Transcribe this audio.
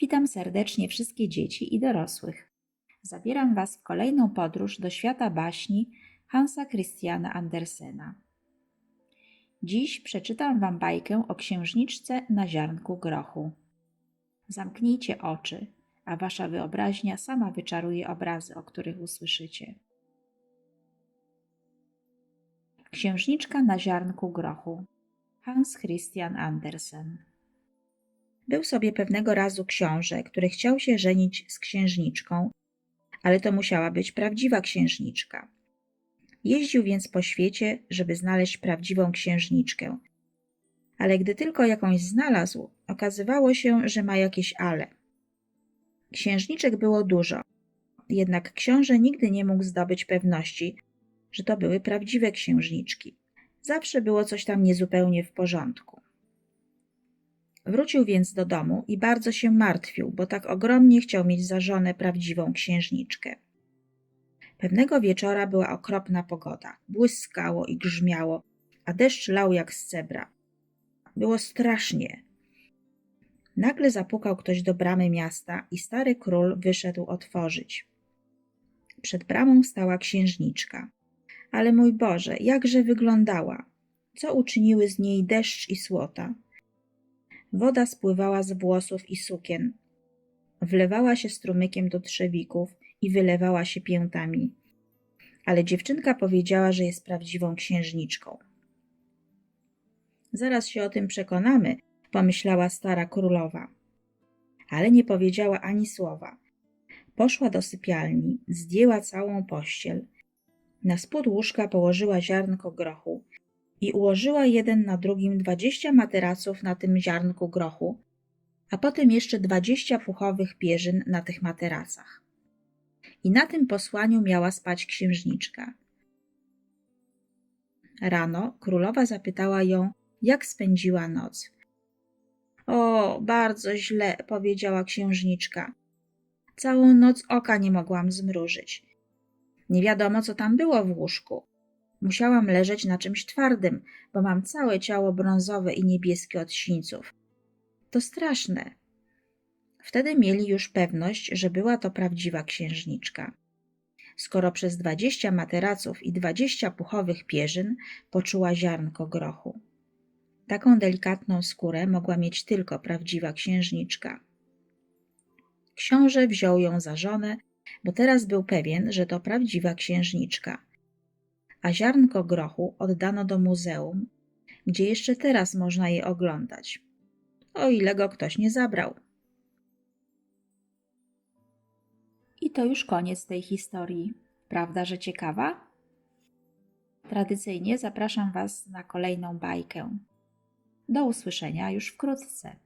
Witam serdecznie wszystkie dzieci i dorosłych. Zabieram Was w kolejną podróż do świata baśni Hansa Christiana Andersena. Dziś przeczytam Wam bajkę o księżniczce na ziarnku grochu. Zamknijcie oczy, a Wasza wyobraźnia sama wyczaruje obrazy, o których usłyszycie. Księżniczka na ziarnku grochu Hans Christian Andersen Był sobie pewnego razu książę, który chciał się żenić z księżniczką, ale to musiała być prawdziwa księżniczka. Jeździł więc po świecie, żeby znaleźć prawdziwą księżniczkę. Ale gdy tylko jakąś znalazł, okazywało się, że ma jakieś ale. Księżniczek było dużo, jednak książę nigdy nie mógł zdobyć pewności, że to były prawdziwe księżniczki. Zawsze było coś tam niezupełnie w porządku. Wrócił więc do domu i bardzo się martwił, bo tak ogromnie chciał mieć za żonę prawdziwą księżniczkę. Pewnego wieczora była okropna pogoda. Błyskało i grzmiało, a deszcz lał jak z cebra. Było strasznie. Nagle zapukał ktoś do bramy miasta i stary król wyszedł otworzyć. Przed bramą stała księżniczka. Ale mój Boże, jakże wyglądała! Co uczyniły z niej deszcz i słota? Woda spływała z włosów i sukien, wlewała się strumykiem do trzewików i wylewała się piętami. Ale dziewczynka powiedziała, że jest prawdziwą księżniczką. Zaraz się o tym przekonamy, pomyślała stara królowa. Ale nie powiedziała ani słowa. Poszła do sypialni, zdjęła całą pościel. Na spód łóżka położyła ziarnko grochu i ułożyła jeden na drugim dwadzieścia materaców na tym ziarnku grochu, a potem jeszcze dwadzieścia puchowych pierzyn na tych materacach. I na tym posłaniu miała spać księżniczka. Rano królowa zapytała ją, jak spędziła noc. O, bardzo źle, powiedziała księżniczka. Całą noc oka nie mogłam zmrużyć. Nie wiadomo, co tam było w łóżku. Musiałam leżeć na czymś twardym, bo mam całe ciało brązowe i niebieskie od sińców. To straszne. Wtedy mieli już pewność, że była to prawdziwa księżniczka. Skoro przez dwadzieścia materaców i dwadzieścia puchowych pierzyn poczuła ziarnko grochu. Taką delikatną skórę mogła mieć tylko prawdziwa księżniczka. Książę wziął ją za żonę, bo teraz był pewien, że to prawdziwa księżniczka. A ziarnko grochu oddano do muzeum, gdzie jeszcze teraz można je oglądać, o ile go ktoś nie zabrał. I to już koniec tej historii. Prawda, że ciekawa? Tradycyjnie zapraszam Was na kolejną bajkę. Do usłyszenia już wkrótce.